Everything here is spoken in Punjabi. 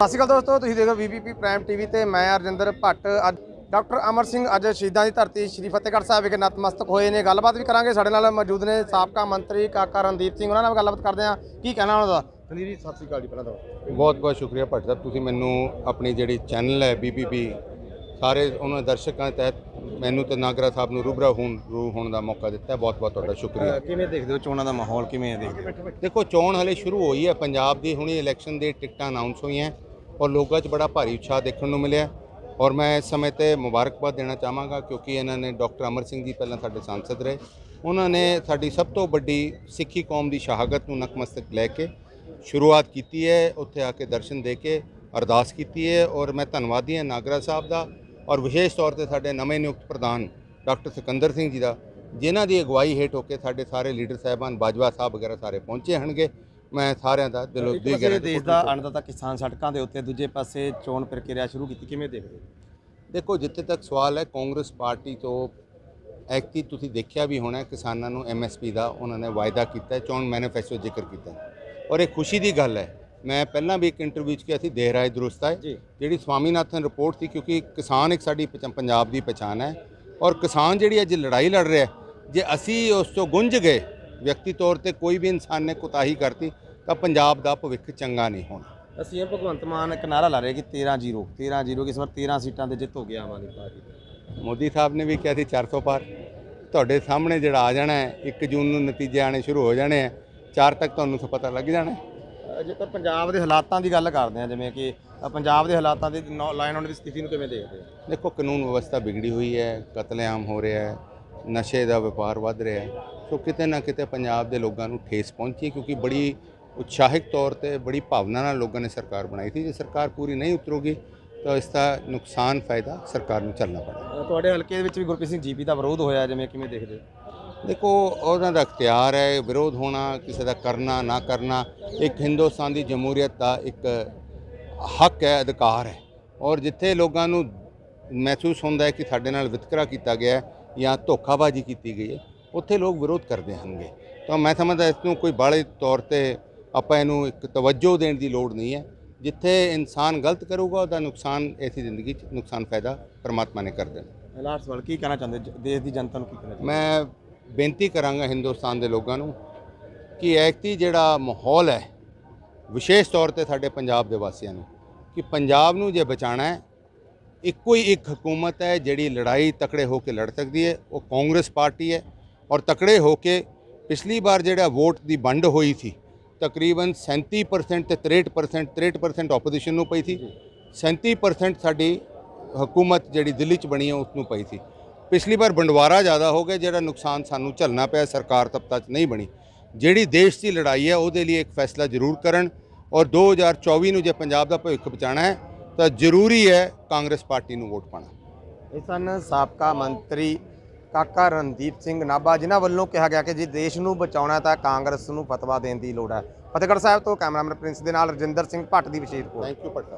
ਸਤਿ ਸ਼੍ਰੀ ਅਕਾਲ ਦੋਸਤੋ ਤੁਸੀਂ ਦੇਖੋ ਬੀਬੀਪੀ ਪ੍ਰਾਈਮ ਟੀਵੀ ਤੇ ਮੈਂ ਅਰਜਿੰਦਰ ਭੱਟ। ਅੱਜ ਡਾਕਟਰ ਅਮਰ ਸਿੰਘ ਅੱਜ ਸ਼ਹੀਦਾਂ ਦੀ ਧਰਤੀ ਸ਼੍ਰੀ ਫਤਿਹਗੜ੍ਹ ਸਾਹਿਬ ਵਿਖੇ ਨਤਮਸਤਕ ਹੋਏ ਨੇ। ਗੱਲਬਾਤ ਵੀ ਕਰਾਂਗੇ। ਸਾਡੇ ਨਾਲ ਮੌਜੂਦ ਨੇ ਸਾਬਕਾ ਮੰਤਰੀ ਕਾਕਾ ਰਣਦੀਪ ਸਿੰਘ। ਉਹਨਾਂ ਨਾਲ ਗੱਲਬਾਤ ਕਰਦੇ ਹਾਂ। ਕੀ ਕਹਿਣਾ ਉਹਨਾਂ ਦਾ? ਰਣਦੀਪ ਜੀ ਸਤਿ ਸ਼੍ਰੀ ਅਕਾਲ ਜੀ ਪਹਿਲਾਂ ਤਾਂ। ਬਹੁਤ ਬਹੁਤ ਸ਼ੁਕਰੀਆ ਭੱਟ ਸਾਹਿਬ। ਤੁਸੀਂ ਮੈਨੂੰ ਆਪਣੀ ਜਿਹੜੀ ਚੈਨਲ ਹੈ ਬੀਬੀਪੀ ਸਾਰੇ ਉਹਨਾਂ ਦਰਸ਼ਕਾਂ ਤਹਿਤ ਮੈਨੂੰ ਤੇ ਨਾਗਰਾ ਸਾਹਿਬ ਨੂੰ ਰੂਬਰਾ ਹੋਣ ਰੂ ਹੋਣ ਦਾ ਮੌਕਾ ਦਿੱਤਾ। ਬਹੁਤ ਬਹੁਤ ਤੁਹਾਡਾ ਸ਼ੁਕਰੀਆ। ਕਿਵੇਂ ਦੇਖਦੇ ਹੋ ਚੋਣਾਂ ਦਾ ਮਾਹੌਲ? ਕਿਵੇਂ ਦੇਖਦੇ ਹੋ? ਦੇਖੋ ਚੋਣ ਹਲੇ ਸ਼ੁਰੂ ਹੋਈ ਹੈ। ਪੰਜਾਬ ਦੀ ਹੁਣੀ ਇਲੈਕਸ਼ਨ ਦੇ ਟਿਕਟਾਂ ਅਨਾਉਂਸ ਹੋਈਆਂ। ਔਰ ਲੋਕਾਂ 'ਚ ਬੜਾ ਭਾਰੀ ਉਤਸ਼ਾਹ ਦੇਖਣ ਨੂੰ ਮਿਲਿਆ। ਔਰ ਮੈਂ ਇਸ ਸਮੇਂ ਤੇ ਮੁਬਾਰਕਬਾਦ ਦੇਣਾ ਚਾਹਾਂਗਾ ਕਿਉਂਕਿ ਇਹਨਾਂ ਨੇ ਡਾਕਟਰ ਅਮਰ ਸਿੰਘ ਜੀ ਪਹਿਲਾਂ ਸਾਡੇ ਸੰਸਦ ਰਹੇ। ਉਹਨਾਂ ਨੇ ਸਾਡੀ ਸਭ ਤੋਂ ਵੱਡੀ ਸਿੱਖੀ ਕੌਮ ਦੀ ਸ਼ਹਾਦਤ ਨੂੰ ਨਕਮਸਤਕ ਲੈ ਕੇ ਸ਼ੁਰੂਆਤ ਕੀਤੀ ਹੈ, ਉੱਥੇ ਆ ਕੇ ਦਰਸ਼ਨ ਦੇ ਕੇ ਅਰਦਾਸ ਕੀਤੀ ਹੈ ਔਰ ਮੈਂ ਧੰਨਵਾਦੀ ਹਾਂ ਨਾਗਰਾ ਸਾਹਿਬ ਦਾ ਔਰ ਵਿਸ਼ੇਸ਼ ਤੌਰ ਤੇ ਸਾਡੇ ਨਵੇਂ ਨਿਯੁਕਤ ਪ੍ਰਧਾਨ ਡਾਕਟਰ ਸਿਕੰਦਰ ਸਿੰਘ ਜੀ ਦਾ, ਜਿਨ੍ਹਾਂ ਦੀ ਅਗਵਾਈ ਹੇਠ ਹੋ ਕੇ ਸਾਡੇ ਸਾਰੇ ਲੀਡਰ ਸਾਹਿਬਾਨ ਬਾਜਵਾ ਸਾਹਿਬ ਵਗੈਰਾ ਸਾਰੇ ਪਹੁੰਚੇ ਹਨਗੇ ਮੈਂ ਸਾਰਿਆਂ ਦਾ ਦਿਲੋਂ ਇੱਕ ਦੀ ਪਾਸੇ ਗਹਿਰਾਈ ਦੇਸ਼ ਦਾ ਅੰਨਦਾਤਾ ਕਿਸਾਨ ਸੜਕਾਂ ਦੇ ਉੱਤੇ ਦੂਜੇ ਪਾਸੇ ਚੋਣ ਪ੍ਰਕਿਰਿਆ ਸ਼ੁਰੂ ਕੀਤੀ ਕਿਵੇਂ ਦੇਖਦੇ ਦੇਖੋ ਜਿੱਥੇ ਤੱਕ ਸਵਾਲ ਹੈ ਕਾਂਗਰਸ ਪਾਰਟੀ ਤੋਂ ਐਕਟੀ ਤੁਸੀਂ ਦੇਖਿਆ ਵੀ ਹੋਣਾ ਕਿਸਾਨਾਂ ਨੂੰ ਐਮਐਸਪੀ ਦਾ ਉਹਨਾਂ ਨੇ ਵਾਅਦਾ ਕੀਤਾ ਚੋਣ ਮੈਨੀਫੈਸਟੋ ਜ਼ਿਕਰ ਕੀਤਾ। ਔਰ ਇਹ ਖੁਸ਼ੀ ਦੀ ਗੱਲ ਹੈ ਮੈਂ ਪਹਿਲਾਂ ਵੀ ਇੱਕ ਇੰਟਰਵਿਊ 'ਚ ਕਿਹਾ ਸੀ ਦੇਰ ਆਏ ਦਰੁਸਤ ਹੈ। ਜਿਹੜੀ ਸਵਾਮੀਨਾਥਨ ਰਿਪੋਰਟ ਸੀ ਕਿਉਂਕਿ ਕਿਸਾਨ ਇੱਕ ਸਾਡੀ ਪੰਜਾਬ ਦੀ ਪਛਾਣ ਹੈ। ਔਰ ਕਿਸਾਨ ਜਿਹੜੀ ਅੱਜ ਲੜਾਈ ਲੜ ਰਿਹਾ ਜੇ ਅਸੀਂ ਉਸ ਤੋਂ ਗੁੰਝ ਗਏ ਵਿਅਕਤੀ ਤੌਰ ਤੇ ਕੋਈ ਵੀ ਇਨਸਾਨ ਨੇ ਕੁਤਾਹੀ ਕਰਤੀ ਤਾਂ ਪੰਜਾਬ ਦਾ ਭਵਿੱਖ ਚੰਗਾ ਨਹੀਂ ਹੋਣਾ। ਅਸੀਂ ਇਹ ਭਗਵੰਤ ਮਾਨ ਇੱਕ ਨਾਰਾ ਲਾ ਰਹੇ ਕਿ 13 0 13 0 ਇਸ ਵਾਰ 13 ਸੀਟਾਂ ਤੇ ਜਿੱਤ ਹੋ ਗਿਆ ਆਮ ਆਦਮੀ ਪਾਰਟੀ ਮੋਦੀ ਸਾਹਿਬ ਨੇ ਵੀ ਕਿਹਾ ਸੀ 400 ਪਾਰ। ਤੁਹਾਡੇ ਸਾਹਮਣੇ ਜਿਹੜਾ ਆ ਜਾਣਾ ਹੈ 1 ਜੂਨ ਨੂੰ ਨਤੀਜੇ ਆਣੇ ਸ਼ੁਰੂ ਹੋ ਜਾਣੇ ਆ 4 ਤੱਕ ਤੁਹਾਨੂੰ ਤਾਂ ਪਤਾ ਲੱਗ ਜਾਣਾ ਜੇਕਰ ਪੰਜਾਬ ਦੇ ਹਾਲਾਤਾਂ ਦੀ ਗੱਲ ਕਰਦੇ ਹਾਂ ਜਿਵੇਂ ਕਿ ਪੰਜਾਬ ਦੇ ਹਾਲਾਤਾਂ ਦੀ ਲਾਈਨ ਆਉਣ ਦੀ ਸਥਿਤੀ ਨੂੰ ਕਿਵੇਂ ਦੇਖਦੇ ਹੋ? ਦੇਖੋ ਕਾਨੂੰਨ ਵਿਵਸਥਾ ਵਿਗੜੀ ਹੋਈ ਹੈ ਕਤਲੇਆਮ ਹੋ ਰਿਹਾ ਹੈ ਨਸ਼ੇ ਦਾ ਵਪਾਰ ਵੱਧ ਰਿਹਾ ਹੈ। ਸੋ ਕਿਤੇ ਨਾ ਕਿਤੇ ਪੰਜਾਬ ਦੇ ਲੋਕਾਂ ਨੂੰ ਠੇਸ ਪਹੁੰਚੀ ਕਿਉਂਕਿ ਬੜੀ ਉਤਸ਼ਾਹਿਤ ਤੌਰ ਤੇ ਬੜੀ ਭਾਵਨਾ ਨਾਲ ਲੋਕਾਂ ਨੇ ਸਰਕਾਰ ਬਣਾਈ ਸੀ। ਜੇ ਸਰਕਾਰ ਪੂਰੀ ਨਹੀਂ ਉਤਰੂਗੀ ਤਾਂ ਇਸ ਦਾ ਨੁਕਸਾਨ ਫਾਇਦਾ ਸਰਕਾਰ ਨੂੰ ਚੱਲਣਾ ਪੜੇਗਾ ਤੁਹਾਡੇ ਹਲਕੇ ਦੇ ਵਿੱਚ ਵੀ ਗੁਰਪ੍ਰੀਤ ਸਿੰਘ ਜੀਪੀ ਦਾ ਵਿਰੋਧ ਹੋਇਆ ਜਿਵੇਂ ਕਿਵੇਂ ਦੇਖਦੇ? ਹੋ ਦੇਖੋ ਉਹਨਾਂ ਦਾ ਅਖਤਿਆਰ ਹੈ ਵਿਰੋਧ ਹੋਣਾ ਕਿਸੇ ਦਾ ਕਰਨਾ ਨਾ ਕਰਨਾ ਇੱਕ ਹਿੰਦੁਸਤਾਨ ਦੀ ਜਮਹੂਰੀਅਤ ਦਾ ਇੱਕ ਹੱਕ ਹੈ ਅਧਿਕਾਰ ਹੈ। ਔਰ ਜਿੱਥੇ ਲੋਕਾਂ ਨੂੰ ਮਹਿਸੂਸ ਹੁੰਦਾ ਹੈ ਕਿ ਸਾਡੇ ਨਾਲ ਵਿਤਕਰਾ ਕੀਤਾ ਗਿਆ ਜਾਂ ਧੋਖਾਬਾਜ਼ੀ ਕੀਤੀ ਗਈ ਹੈ ਉੱਥੇ ਲੋਕ ਵਿਰੋਧ ਕਰਦੇ ਹਨਗੇ ਤਾਂ ਮੈਂ ਸਮਝਦਾ ਇਸ ਨੂੰ ਕੋਈ ਬਾਲੇ ਤੌਰ ਤੇ ਆਪਾਂ ਇਹਨੂੰ ਇੱਕ ਤਵੱਜੋ ਦੇਣ ਦੀ ਲੋੜ ਨਹੀਂ ਹੈ। ਜਿੱਥੇ ਇਨਸਾਨ ਗਲਤ ਕਰੂਗਾ ਉਹਦਾ ਨੁਕਸਾਨ ਐਸੀ ਜ਼ਿੰਦਗੀ 'ਚ ਨੁਕਸਾਨ ਫਾਇਦਾ ਪਰਮਾਤਮਾ ਨੇ ਕਰ ਦੇਣਾ। ਲਾਸਟ ਸਵਾਲ ਕੀ ਕਹਿਣਾ ਚਾਹੁੰਦੇ? ਦੇਸ਼ ਦੀ ਜਨਤਾ ਨੂੰ ਕੀ ਕਹਿਣਾ ਮੈਂ ਬੇਨਤੀ ਕਰਾਂਗਾ ਹਿੰਦੁਸਤਾਨ ਦੇ ਲੋਕਾਂ ਨੂੰ ਕਿ ਐਕਤੀ ਜਿਹੜਾ ਮਾਹੌਲ ਹੈ ਵਿਸ਼ੇਸ਼ ਤੌਰ ਤੇ ਸਾਡੇ ਪੰਜਾਬ ਦੇ ਵਾਸੀਆਂ ਨੂੰ ਕਿ ਪੰਜਾਬ ਨੂੰ ਜੇ ਬਚਾਣਾ ਹੈ ਇੱਕੋ ਹੀ ਇੱਕ ਹਕੂਮਤ ਹੈ ਜਿਹੜੀ ਲੜਾਈ ਤਕੜੇ ਹੋ ਕੇ ਲੜ ਸਕਦੀ ਹੈ ਉਹ ਕਾਂਗਰਸ ਪਾਰਟੀ ਹੈ ਔਰ ਤਕੜੇ ਹੋ ਕੇ ਪਿਛਲੀ ਵਾਰ ਜਿਹੜਾ ਵੋਟ ਦੀ ਵੰਡ ਹੋਈ ਸੀ ਤਕਰੀਬਨ 37% ਤੇ 63% 63% ਆਪੋਜੀਸ਼ਨ ਨੂੰ ਪਈ ਸੀ। 37% ਸਾਡੀ ਹਕੂਮਤ ਜਿਹੜੀ ਦਿੱਲੀ 'ਚ ਬਣੀ ਹੈ ਉਸ ਨੂੰ ਪਈ ਸੀ। ਪਿਛਲੀ ਵਾਰ ਬੰਡਵਾਰਾ ਜ਼ਿਆਦਾ ਹੋ ਗਿਆ ਜਿਹੜਾ ਨੁਕਸਾਨ ਸਾਨੂੰ ਝੱਲਣਾ ਪਿਆ ਸਰਕਾਰ ਤਬ ਤੱਕ ਨਹੀਂ ਬਣੀ। ਜਿਹੜੀ ਦੇਸ਼ ਦੀ ਲੜਾਈ ਹੈ ਉਹਦੇ ਲਈ ਇੱਕ ਫੈਸਲਾ ਜ਼ਰੂਰ ਕਰਨ ਔਰ 2024 ਨੂੰ ਜੇ ਪੰਜਾਬ ਦਾ ਭਵਿੱਖ ਬਚਾਉਣਾ ਹੈ ਤਾਂ ਜ਼ਰੂਰੀ ਹੈ ਕਾਂਗਰਸ ਪਾਰਟੀ ਨੂੰ ਵੋਟ ਪਾਣਾ ਇਹ ਸਨ ਸਾਬਕਾ ਮੰਤਰੀ ਕਾਕਾ ਰਣਦੀਪ ਸਿੰਘ ਨਾਭਾ, ਜਿਨ੍ਹਾਂ ਵੱਲੋਂ ਕਿਹਾ ਗਿਆ ਕਿ ਜੇ ਦੇਸ਼ ਨੂੰ ਬਚਾਉਣਾ ਤਾਂ ਕਾਂਗਰਸ ਨੂੰ ਫਤਵਾ ਦੇਣ ਦੀ ਲੋੜ ਹੈ। ਫਤਿਹਗੜ੍ਹ ਸਾਹਿਬ ਤੋਂ ਕੈਮਰਾਮੈਨ ਪ੍ਰਿੰਸ ਦੇ ਨਾਲ ਰਜਿੰਦਰ ਸਿੰਘ ਭੱਟ ਦੀ ਵਿਸ਼ੇਸ਼ ਰਿਪੋਰਟ। Thank you Patna